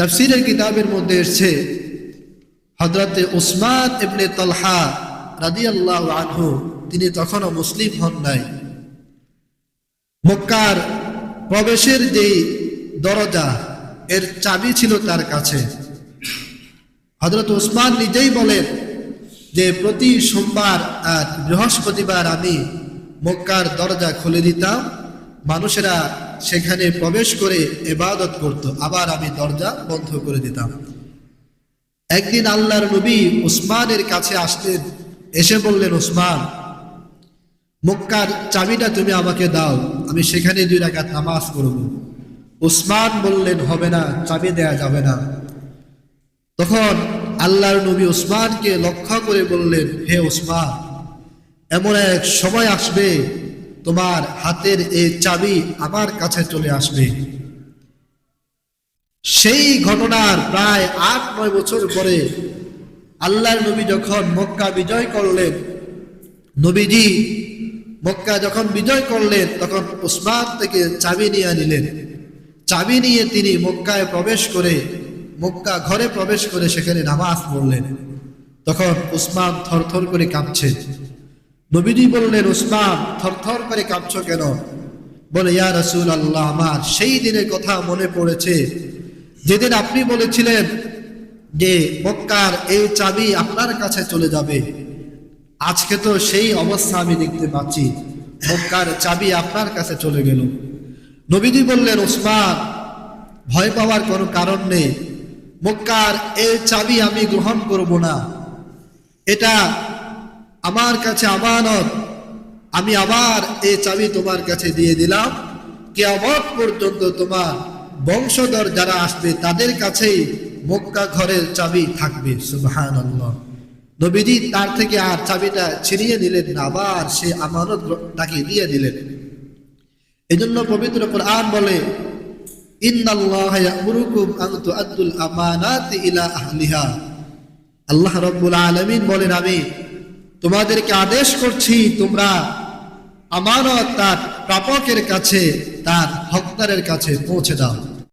তাফসিরের কিতাবের মধ্যে এসছে হজরতে উসমান ইবনে তলহা রাদিয়াল্লাহু আনহু, তিনি তখনও মুসলিম হন নাই। মক্কার প্রবেশের যেই দরজা, এর চাবি ছিল তার কাছে। হজরত উসমান নিজেই বলেন যে, প্রতি সোমবার আর বৃহস্পতিবার আমি মক্কার দরজা খুলে দিতাম, মানুষেরা সেখানে প্রবেশ করে এবাদত করত। আবার আমি দরজা বন্ধ করে দিতাম। একদিন আল্লাহর নবী উসমানের কাছে আসতেন এসে বললেন, উসমান, মক্কার চাবিটা তুমি আমাকে দাও। আমি সেখানে দুই রাকাত নামাজ পড়ব। উসমান বললেন, হবে না, চাবি দেয়া যাবে না। তখন আল্লাহর নবী উসমানকে লক্ষ্য করে বললেন, হে উসমান, এমন এক সময় আসবে তোমার হাতের এই চাবি আমার কাছে চলে আসবে। সেই ঘটনার প্রায় আট, নয় বছর পরে আল্লাহর নবী যখন মক্কা বিজয় করলেন, নবীজি মক্কা যখন বিজয় করলেন, তখন উসমান থেকে চাবি নিয়ে নিলেন চাবি নিয়ে তিনি মক্কায় প্রবেশ করে, মক্কা ঘরে প্রবেশ করে সেখানে নামাজ পড়লেন। তখন উসমান থরথর করে কাঁপছে নবীজি বললেন উসমান থরথর করে কাঁপছ কেন? বলে, ইয়া রসুল আল্লাহ আমার সেই দিনের কথা মনে পড়েছে। যেদিন আপনি বলেছিলেন যে মক্কার এই চাবি আপনার কাছে চলে যাবে, আজকে তো সেই অবস্থা আমি দেখতে পাচ্ছি। মক্কার চাবি আপনার কাছে চলে গেল। নবীজি বললেন ওসমান ভয় পাওয়ার কোনো কারণ নেই। মক্কার এই চাবি আমি গ্রহণ করব না। এটা আমার কাছে আমানত। আমি আবার এই চাবি তোমার কাছে দিয়ে দিলাম। কেয়ামত পর্যন্ত তোমার বংশধর যারা আসবে, তাদের কাছেই মক্কা ঘরের চাবি থাকবে। সুবহান নবীজি তার থেকে আর চাবিটা ছিনিয়ে দিলেন আবার সে আমানত তাকে দিয়ে দিলেন। এজন্য পবিত্র কোরআন বলে আল্লাহ রাব্বুল আলমিন বলেন, আমি তোমাদেরকে আদেশ করছি তোমরা আমানত তার প্রাপকের কাছে তার হকদারের কাছে পৌঁছে দাও।